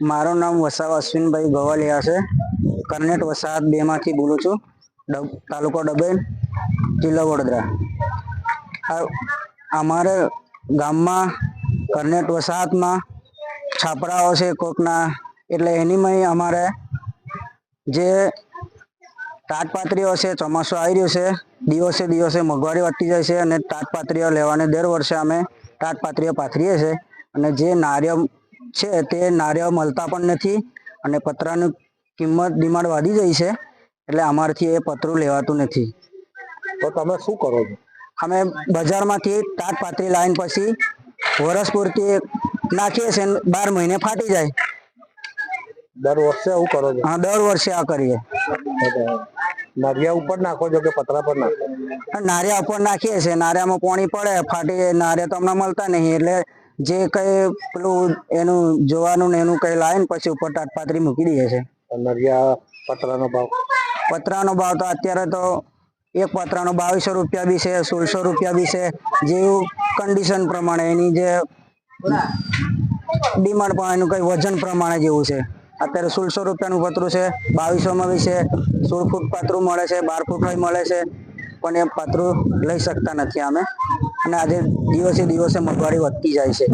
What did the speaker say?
મારું નામ વસાવ અશ્વિનભાઈ ગવાલિયા છે. કર્નેટ વસાહત બે માંથી બોલું છું. તાલુકો ડબેન જિલ્લો વડોદરા. અમારે ગામમાં કરનેટ વસાહતમાં છાપરાઓ છે કોકના, એટલે એનીમાં અમારે જે તાટપાત્રીઓ છે, ચોમાસું આવી રહ્યું છે, દિવસે દિવસે મોંઘવારી વધતી જાય છે અને તાટપાત્રીઓ લેવાને દર વર્ષે અમે તાટપાત્રીઓ પાથરીએ છીએ. અને જે નારિયેળ છે તે નારિયેળ મળતા પણ નથી અને પતરાની કિંમત ડિમાન્ડ વધી જાય છે એટલે અમારથી એ પતરું લેવાતું નથી. તો તમે શું કરો છો? અમે બજારમાંથી તાટપાત્રી લાઈન પછી વરસ પૂરતી નાખીએ છીએ બાર મહિને ફાટી જાય. દર વર્ષે આવું કરો છો? હા દર વર્ષે આ કરીએ. નારિયા ઉપર નાખો છો કે પતરા પર નાખો? નારિયા ઉપર નાખીએ છીએ. નારિયામાં પાણી પડે ફાટી નારિયા તો અમને મળતા નહીં એટલે જે કઈ પેલું એનું જોવાનું ને એનું કઈ લાવીને પછી ઉપર તાટપાત્રી મૂકી દઈએ છે નરિયા પતરાનો ભાવ? પતરાનો ભાવ તો અત્યારે તો એક પતરાનો બાવીસો રૂપિયા બી છે સોળસો રૂપિયા બી છે જેવું કન્ડિશન પ્રમાણે એની જે ડિમાન્ડ પણ એનું કઈ વજન પ્રમાણે જેવું છે. અત્યારે સોળસો રૂપિયાનું પતરું છે બાવીસોમાં બી છે સોળ ફૂટ પતરું મળે છે બાર ફૂટ મળે છે પણ એ પતરું લઈ શકતા નથી અમે. અને આજે દિવસે દિવસે મોંઘવારી વધતી જાય છે.